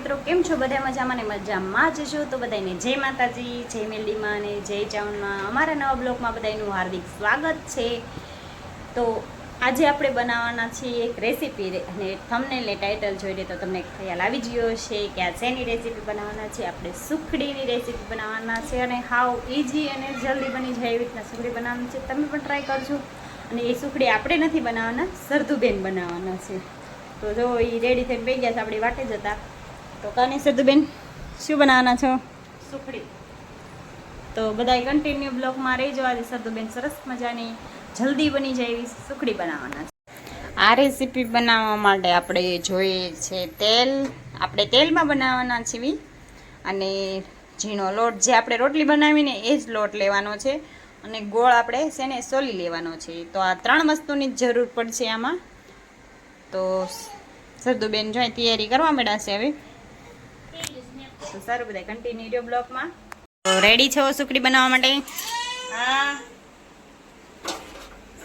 મિત્રો, કેમ છો? બધા મજામાં ને મજામાં જ છો? તો બધાને જય માતાજી, જય મેલડીમાં અને જય ચાવણમાં અમારા નવા બ્લોગમાં બધાનું હાર્દિક સ્વાગત છે. તો આજે આપણે બનાવવાના છીએ એક રેસીપી અને થમને ટાઇટલ જોઈને તો તમને ખ્યાલ આવી ગયો છે કે આ શેની રેસીપી બનાવવાના છે. આપણે સુખડીની રેસીપી બનાવવાના છે અને હાવ ઇઝી અને જલ્દી બની જાય એવી રીતના સુખડી બનાવવાની છે. તમે પણ ટ્રાય કરજો. અને એ સુખડી આપણે નથી બનાવવાના, સરધુબેન બનાવવાના છે. તો જો એ રેડી થઈને બે ગયા છે. આપણી વાટે જતા તો કાને સરદુબેન શું બનાવવાના છો? સુખડી. તો બધાય કન્ટિન્યુ બ્લોગમાં જવા દે સરદુબેન સરસ મજાની જલ્દી બની જાય એવી સુખડી બનાવવાના છે. આ રેસીપી બનાવવા માટે આપણે જોઈએ છે તેલ. આપણે તેલમાં બનાવવાના છીએ અને ઝીણો લોટ જે આપણે રોટલી બનાવીને એ જ લોટ લેવાનો છે. અને ગોળ આપણે શેને સોલી લેવાનો છે. તો આ ત્રણ વસ્તુની જ જરૂર પડશે આમાં. તો સરદુબેન જો તૈયારી કરવા માંડ્યા છે હવે. તો સારું બધા કન્ટિન્યુ રહ્યો બ્લોકમાં તો રેડી છો સુખડી બનાવવા માટે? હા.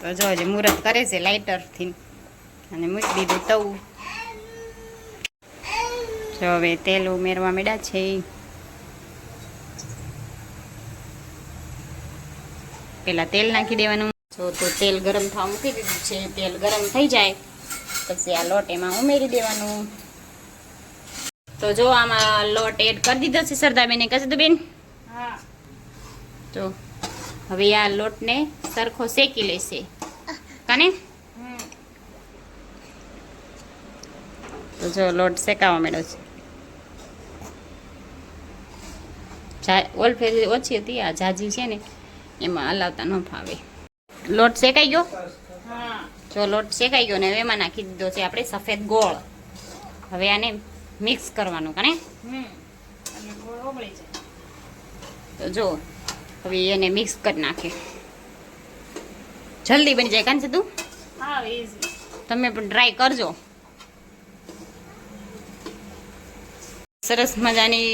તો જો જે મુહૂર્ત કરે છે લાઇટરથી અને મૂકી દીધું તવું. જો હવે તેલ ઉમેરવા મેળા છે. પેલા તેલ નાખી દેવાનું. જો તો તેલ ગરમ થવા મૂકી દીધું છે. તેલ ગરમ થઈ જાય. પછી આ લોટ એમાં ઉમેરી દેવાનું. તો જો આમાં લોટ એડ કરી દીધો છે સરદાબેને કશે તો બેન. તો હવે આ લોટને સરખો શેકી લેશે. કને? તો જો લોટ શેકાવા માંડ્યો છે. ઓલ ફેરી ઓછી હતી આ જાજી છે ને એમાં હલાવતા ન ફાવે. લોટ શેકાઈ ગયો? હા. જો લોટ શેકાઈ ગયો ને હવે એમાં નાખી દીધો છે આપણે સફેદ ગોળ. હવે આને મિક્સ કરવાનું કાને તો જો હવે એને મિક્સ કરી નાખે. જલ્દી બની જાય કાન તું તમે પણ ટ્રાય કરજો. સરસ મજાની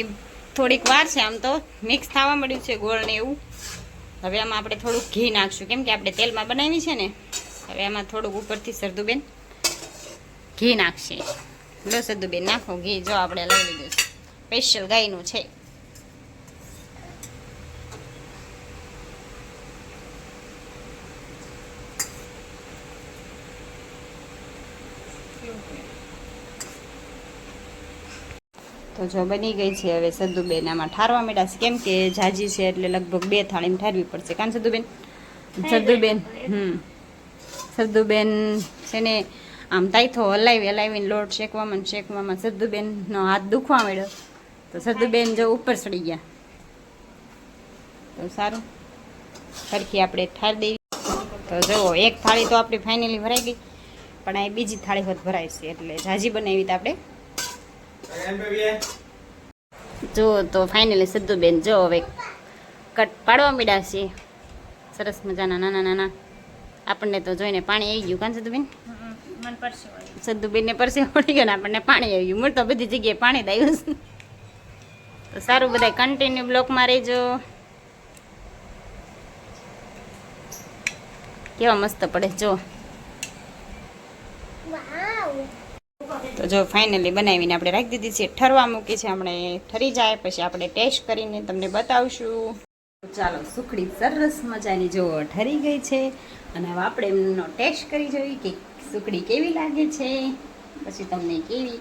થોડીક વાર છે આમ તો મિક્સ થવા મળ્યું છે ગોળ ને એવું. હવે આમાં આપણે થોડુંક ઘી નાખશું. કેમ કે આપણે તેલમાં બનાવી છે ને હવે આમાં થોડુંક ઉપરથી સરદુબેન ઘી નાખશે. લો સરદુબેન નાખો ઘી જો આપણે લઈ લીધું સ્પેશિયલ ગાયનું છે. તો જો બની ગઈ છે હવે સદ્દુબેન આમાં ઠારવા માંડ્યા છે. કેમ કે જાજી છે એટલે લગભગ બે થાળીમાં ઠારવી પડશે. કાન સદુબેન સદ્દુબેન હમ. સદ્દુબેન છે ને આમ તાઈથો હલાવી, હલાવીને લોટ શેકવામાં શેકવામાં સદ્દુબેનનો હાથ દુખવા મળ્યો તો સદ્દુબેન જો ઉપર ચડી ગયા. તો સારું. સરખી આપણે ઠાર દેવી. તો જુઓ એક થાળી તો આપણી ફાઇનલી ભરાઈ ગઈ. પણ આ બીજી થાળી હોત ભરાય છે, એટલે જાજી બનાવી તો આપણે. જો, તો ફાઇનલી સિદ્ધુબેન જો હવે કટ પાડવા મીડા છે. સરસ મજાના નાના નાના. આપણને તો જોઈને પાણી આવી ગયું કાન સિદ્ધુબેન મન પરસે વાળી ગયો. ને આપણને પાણી આવ્યું મૂળ તો બધી જગ્યાએ પાણી દાયું છે. તો સારું બધા કન્ટિન્યુ બ્લોકમાં રહેજો. કેવા મસ્ત પડે જો. તો જો ફાઇનલી બનાવીને આપણે રાખી દીધી છે. ઠરવા મૂકી છે આપણે ઠરી જાય પછી આપણે ટેસ્ટ કરીને તમને બતાવશું. ચાલો સુખડી સરસ મજાની જો ઠરી ગઈ છે. અને હવે આપણે એમનો ટેસ્ટ કરી જોઈએ કે સુખડી કેવી લાગે છે. પછી તમને કેવી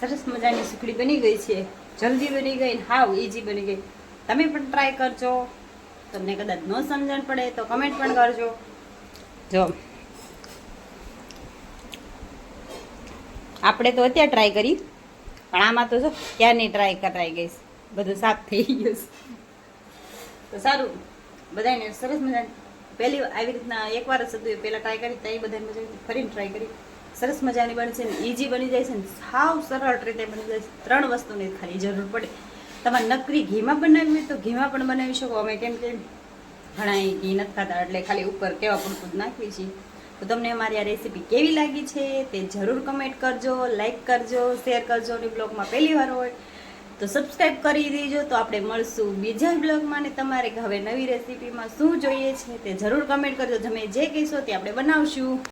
સરસ મજાની સુખડી બની ગઈ છે. જલ્દી બની ગઈ હાવ ઇઝી બની ગઈ. તમે પણ ટ્રાય કરજો. તમને કદાચ ન સમજણ પડે તો કમેન્ટ પણ કરજો. જો. આપણે તો અત્યારે ટ્રાય કરી. પણ આમાં તો જો ક્યારની ટ્રાય કરાઈ ગઈ. બધું સાફ થઈ ગયું છે. તો સારું બધાને સરસ મજા પહેલી આવી રીતના એકવાર જ હતું પહેલાં ટ્રાય કરી ત્યાં બધાને મજા ફરીને ટ્રાય કરી. સરસ મજાની બનશે ને ઇઝી બની જાય છે ને, સાવ સરળ રીતે બની જાય છે. ત્રણ વસ્તુની ખાલી જરૂર પડે. તમારે નકરી ઘીમાં બનાવવી હોય તો ઘીમાં પણ બનાવી શકો. અમે કેમ કે ઘણા ઘી નથી ખાતા, એટલે ખાલી ઉપર કેવા પૂરતું જ નાખીએ છીએ. તો તમને અમારી આ રેસીપી કેવી લાગી છે તે જરૂર કમેન્ટ કરજો લાઇક કરજો શેર કરજો અને બ્લોગમાં પહેલી વાર હોય તો સબસ્ક્રાઈબ કરી દેજો. તો આપણે મળશું બીજા બ્લોગમાં ને તમારે હવે નવી રેસીપીમાં શું જોઈએ છે તે જરૂર કમેન્ટ કરજો. તમે જે કહેશો તે આપણે બનાવશું.